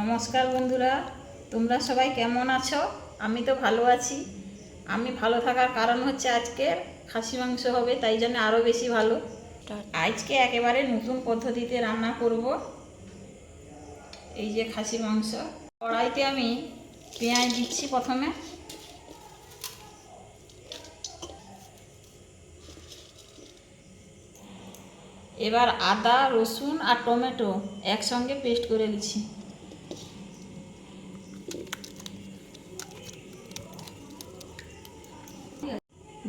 নমস্কার বন্ধুরা তোমরা সবাই কেমন আছো? আমি তো ভালো আছি। আমি ভালো থাকার কারণ হচ্ছে আজকে খাসি মাংস হবে তাই জন্য আরও বেশি ভালো। আজকে একেবারে নতুন পদ্ধতিতে রান্না করব। এই যে খাসি মাংস। কড়াইতে আমি পেঁয়াজ দিচ্ছি প্রথমে। এবার আদা রসুন আর টমেটো একসঙ্গে পেস্ট করে দিচ্ছি।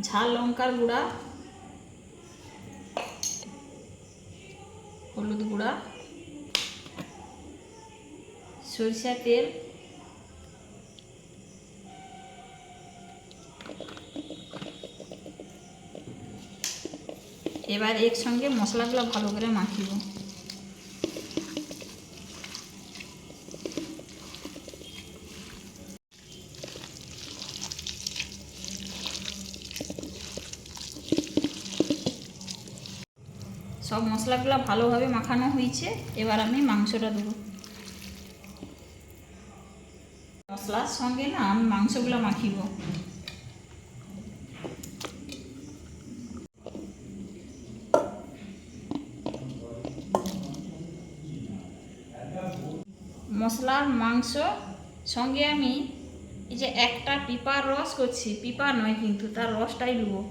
ঝাল লঙ্কার গুঁড়া হলুদ গুঁড়া সরিষা তেল এবার একসঙ্গে মশলাগুলো ভালো করে মাখিব সব মশলাগুলো ভালোভাবে মাখানো হয়েছে। এবার আমি মাংসটা দেবো। মশলার সঙ্গে না আমি মাংসগুলো মাখিব। মশলার মাংস সঙ্গে আমি এই যে একটা পিপার রস করছি পিপা নয় কিন্তু তার রসটাই দেবো।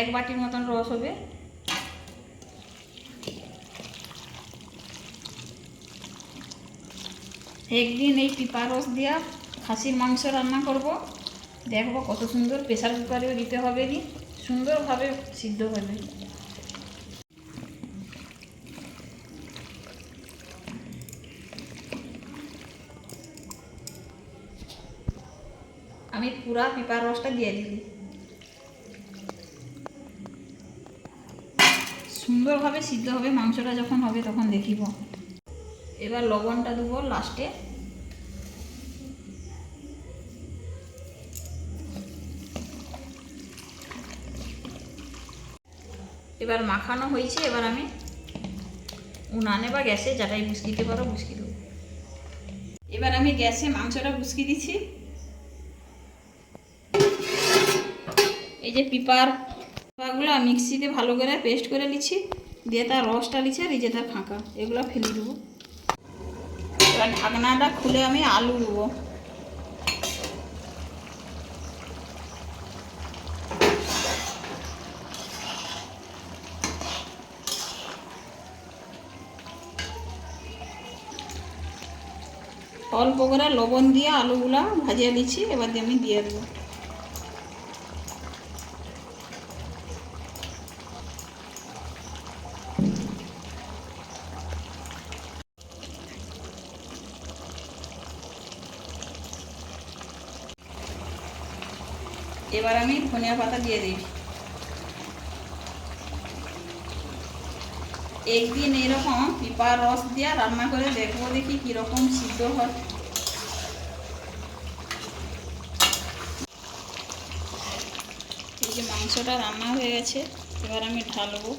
এক বাটির মতন রস হবে। একদিন এই পিপা রস দিয়া খাসির মাংস রান্না করব। দেখব কত সুন্দর প্রেশার কুকারেও দিতে হবে নি, সুন্দরভাবে সিদ্ধ হবে। আমি পুরা পিপার রসটা দিয়ে দিলি। সুন্দরভাবে সিদ্ধ হবে, মাংসটা যখন হবে তখন দেখিব। এবার লবণটা দেবো লাস্টে। এবার মাখানো হয়েছে, এবার আমি উনানে বা গ্যাসে যাটাই বুসকিতে পারো বুসকি দেবো এবার আমি গ্যাসে মাংসটা বুসকি দিচ্ছি। এই যে পিপার পিপাগুলো মিক্সিতে ভালো করে পেস্ট করে নিচ্ছি। দিয়ে তার রসটা নিচ্ছি আর এই যে তার ফাঁকা, এগুলো ফেলে দেবো। এবার ঢাকনাটা খুলে আমি আলু দেবো। অল্প করে লবণ দিয়ে আলুগুলা ভাজিয়ে নিচ্ছি এবার দিয়ে আমি দিয়ে দেবো। এবার আমি ধনিয়া পাতা দিয়ে দিই। একদিন এরকম পিপার রস দিয়ে রান্না করে দেখব দেখি কীরকম সিদ্ধ হয়। এই যে মাংসটা রান্না হয়ে গেছে, এবার আমি ঢালবো।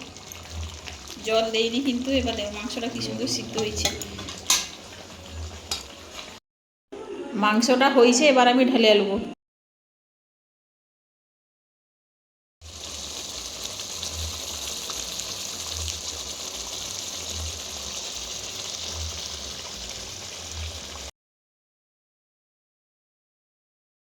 জল দেইনি কিন্তু, এবার মাংসটা কি সুন্দর সিদ্ধ হয়েছে মাংসটা হয়েছে এবার আমি ঢেলে আলবো।